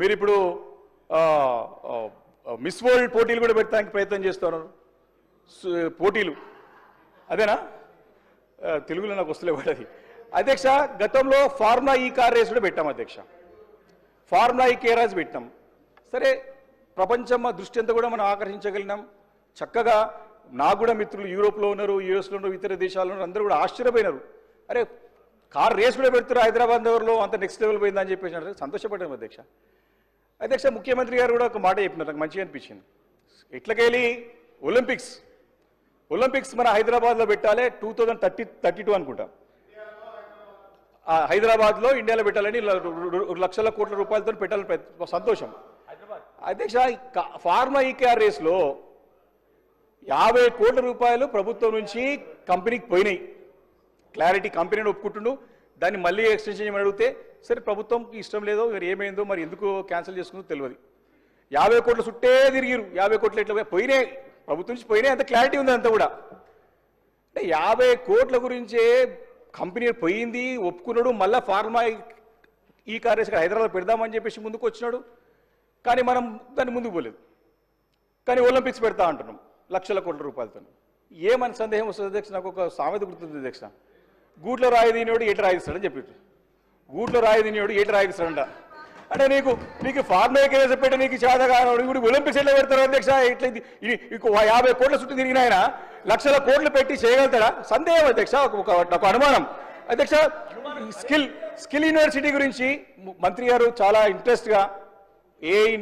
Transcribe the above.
మీరు ఇప్పుడు miss world పోటీలు కూడా పెట్టడానికి ప్రయత్నం చేస్తున్నారు. పోటీలు. అదేనా? తెలుగులో నాకు వస్తులేవాడు అది. అధ్యక్ష గతంలో ఫార్ములా ఈ కార్ రేస్ కూడా పెట్టాం అధ్యక్ష. ఫార్ములా ఈ కేరాజ్ పెట్టినాం. సరే ప్రపంచం దృష్టి అంతా కూడా మనం ఆకర్షించగలిగినాం. చక్కగా నాకు కూడా మిత్రులు యూరోప్లో ఉన్నారు యూఎస్లో ఉన్నారు ఇతర దేశాల్లో ఉన్నారు అందరూ కూడా ఆశ్చర్యపోయినారు. అరే కార్ రేస్ కూడా పెడుతున్నారు హైదరాబాద్ నగర్లో అంత నెక్స్ట్ లెవెల్ పోయిందని చెప్పేసి సంతోషపడ్డాము అధ్యక్ష. అధ్యక్ష ముఖ్యమంత్రి గారు కూడా ఒక మాట చెప్పినారు. నాకు మంచిగా అనిపించింది. ఇట్లకెళ్ళి ఒలింపిక్స్. ఒలింపిక్స్ మన హైదరాబాద్లో పెట్టాలి two thousand thirty thirty two అనుకుంటా. ఆ, హైదరాబాద్లో ఇండియాలో పెట్టాలని లక్షల కోట్ల రూపాయలతో పెట్టాలని సంతోషం. అధ్యక్ష ఫార్మా ఈకేఆర్ రేస్లో యాభై కోట్ల రూపాయలు ప్రభుత్వం నుంచి కంపెనీకి పోయినాయి. క్లారిటీ కంపెనీని ఒప్పుకుంటుండు. దాన్ని మళ్ళీ ఎక్స్టెన్షన్ చేయమని అడిగితే సరే ప్రభుత్వంకి ఇష్టం లేదో మరి ఏమైందో మరి ఎందుకు క్యాన్సిల్ చేసుకుందో తెలియదు. యాభై కోట్ల చుట్టే తిరిగిరు. యాభై కోట్లు ఎట్లా పోయినాయి. ప్రభుత్వం నుంచి పోయినాయి. అంత క్లారిటీ ఉంది అంత కూడా. అంటే యాభై కోట్ల గురించే కంపెనీ పోయింది ఒప్పుకున్నాడు మళ్ళీ ఫార్మా ఈ కార్యస్ హైదరాబాద్ పెడదామని చెప్పేసి ముందుకు వచ్చినాడు. కానీ మనం దాన్ని ముందుకు పోలేదు. కానీ ఒలింపిక్స్ పెడతా అంటున్నాం లక్షల కోట్ల రూపాయలతో. ఏమని సందేహం వస్తుంది అధ్యక్ష? నాకు ఒక సామెత గుర్తుంది అధ్యక్ష. గూట్లో రాయి తినేవాడు ఏటి రాయిస్తాడని చెప్పి గూట్లో రాయి తినేవాడు ఏటి రాయిస్తాడంట. అంటే నీకు నీకు ఫార్మా కేసు పెట్టి నీకు చేత కానివాడు ఇప్పుడు ఒలింపిక్స్ ఎట్లా పెడతారు అధ్యక్ష ఇట్లా ఇది- ఇంకో యాభై కోట్ల చుట్టూ తిరిగిన ఆయన లక్షల కోట్లు పెట్టి చేయగలుగుతాడా? సందేహం అధ్యక్ష ఒక- ఒక అనుమానం. అధ్యక్ష స్కిల్ స్కిల్ యూనివర్సిటీ గురించి మంత్రి గారు చాలా ఇంట్రెస్ట్గా ఏ